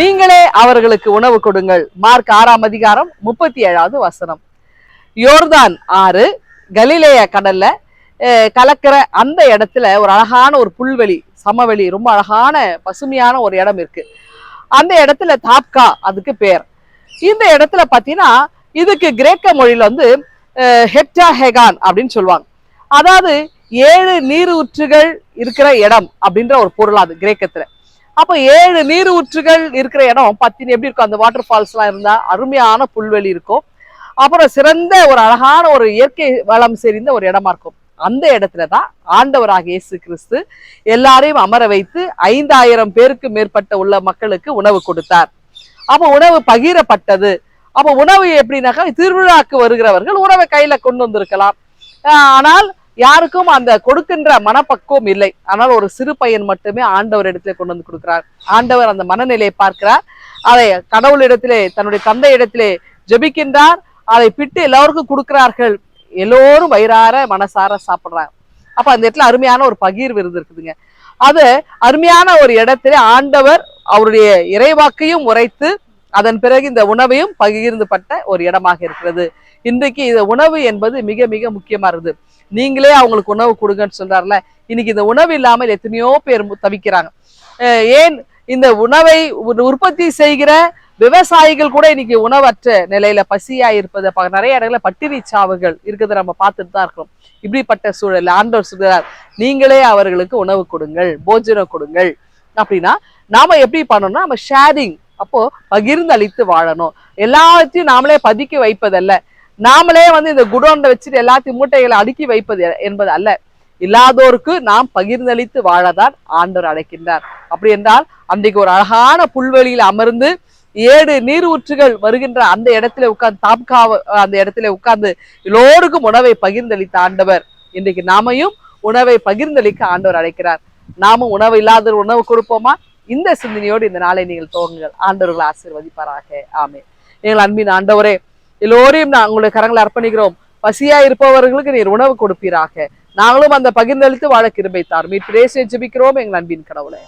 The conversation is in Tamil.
நீங்களே அவர்களுக்கு உணவு கொடுங்கள். மார்க் ஆறாம் அதிகாரம் முப்பத்தி ஏழாவது வசனம். யோர்தான் ஆறு கலிலேய கடல்ல கலக்கிற அந்த இடத்துல ஒரு அழகான ஒரு புல்வெளி சமவெளி ரொம்ப அழகான பசுமையான ஒரு இடம் இருக்கு. அந்த இடத்துல தாப்கா அதுக்கு பேர். இந்த இடத்துல பார்த்தீங்கன்னா இதுக்கு கிரேக்க மொழியில வந்து ஹெக்டா ஹெகான் அப்படின்னு சொல்லுவாங்க. அதாவது ஏழு நீரூற்றுகள் இருக்கிற இடம் அப்படின்ற ஒரு பொருள் அது கிரேக்கத்துல. அப்போ ஏழு நீரூற்றுகள் இருக்கிற இடம் பத்தினி எப்படி இருக்கும்? அந்த வாட்டர் ஃபால்ஸ்லாம் இருந்தா அருமையான புல்வெளி இருக்கும். அப்புறம் சிறந்த ஒரு அழகான ஒரு இயற்கை வளம் செறிந்த ஒரு இடமா இருக்கும். அந்த இடத்துல தான் ஆண்டவராக இயேசு கிறிஸ்து எல்லாரையும் அமர வைத்து ஐந்தாயிரம் பேருக்கு மேற்பட்ட உள்ள மக்களுக்கு உணவு கொடுத்தார். அப்போ உணவு பகிரப்பட்டது. அப்போ உணவு எப்படின்னாக்கா திருவிழாக்கு வருகிறவர்கள் உணவை கையில கொண்டு வந்திருக்கலாம். ஆனால் யாருக்கும் அந்த கொடுக்கின்ற மனப்பக்குவம் இல்லை. ஆனால் ஒரு சிறு பையன் மட்டுமே ஆண்டவர் இடத்துல கொண்டு வந்து கொடுக்கிறார். ஆண்டவர் அந்த மனநிலையை பார்க்கிறார். அதை கடவுள் இடத்திலே தன்னுடைய தந்தை இடத்திலே ஜெபிக்கின்றார். அதை பிட்டு எல்லாருக்கும் கொடுக்கிறார்கள். எல்லோரும் வயிறார மனசார சாப்பிட்றாங்க. அப்ப அந்த இடத்துல அருமையான ஒரு பகிர் விருது இருக்குதுங்க அது அருமையான ஒரு இடத்துல ஆண்டவர் அவருடைய இறைவாக்கையும் உரைத்து அதன் பிறகு இந்த உணவையும் பகிர்ந்துபட்ட ஒரு இடமாக இருக்கிறது. இன்றைக்கு இந்த உணவு என்பது மிக மிக முக்கியமா இருக்குது. நீங்களே அவங்களுக்கு உணவு கொடுங்கன்னு சொல்றாருல. இன்னைக்கு இந்த உணவு இல்லாமல் எத்தனையோ பேர் தவிக்கிறாங்க. ஏன் இந்த உணவை உற்பத்தி செய்கிற விவசாயிகள் கூட இன்னைக்கு உணவற்ற நிலையில பசியா இருப்பது நிறைய இடங்களில் பட்டினி சாவுகள் இருக்கிறத நம்ம பார்த்துட்டு தான் இருக்கிறோம். இப்படிப்பட்ட சூழல் ஆண்டவர் சொல்கிறார் நீங்களே அவர்களுக்கு உணவு கொடுங்கள் போஜனம் கொடுங்கள். அப்படின்னா நாம எப்படி பண்ணணும்னா நம்ம ஷேரிங் அப்போ பகிர்ந்து அளித்து வாழணும். எல்லாத்தையும் நாமளே பதுக்கி வைப்பதல்ல. நாமளே வந்து இந்த குடோன்ல வச்சுட்டு எல்லாத்தையும் மூட்டைகளை அடுக்கி வைப்பது என்பது அல்ல. இல்லாதோருக்கு நாம் பகிர்ந்தளித்து வாழதான் ஆண்டவர் அழைக்கின்றார். அப்படி என்றால் அன்றைக்கு ஒரு அழகான புல்வெளியில் அமர்ந்து ஏடு நீர் ஊற்றுகள் வருகின்ற அந்த இடத்துல உட்கார்ந்து தாப்கா அந்த இடத்துல உட்கார்ந்து எல்லோருக்கும் உணவை பகிர்ந்தளித்த ஆண்டவர். இன்றைக்கு நாமையும் உணவை பகிர்ந்தளிக்க ஆண்டவர் அழைக்கிறார். நாமும் உணவு இல்லாத உணவு கொடுப்போமா? இந்த சிந்தனையோடு இந்த நாளை நீங்கள் துவங்குங்கள். ஆண்டவர்களை ஆசீர்வதிப்பாராக. ஆமே எங்கள் அன்பின் ஆண்டவரே எல்லோரையும் நான் உங்களுடைய கரங்களை அர்ப்பணிக்கிறோம். பசியா இருப்பவர்களுக்கு நீர் உணவு கொடுப்பீராக. நாங்களும் அந்த பகிர்ந்தளித்து வாழ கிருபை தார் மீட்பு ஜெபிக்கிறோம் எங்கள் அன்பின் கடவுளே.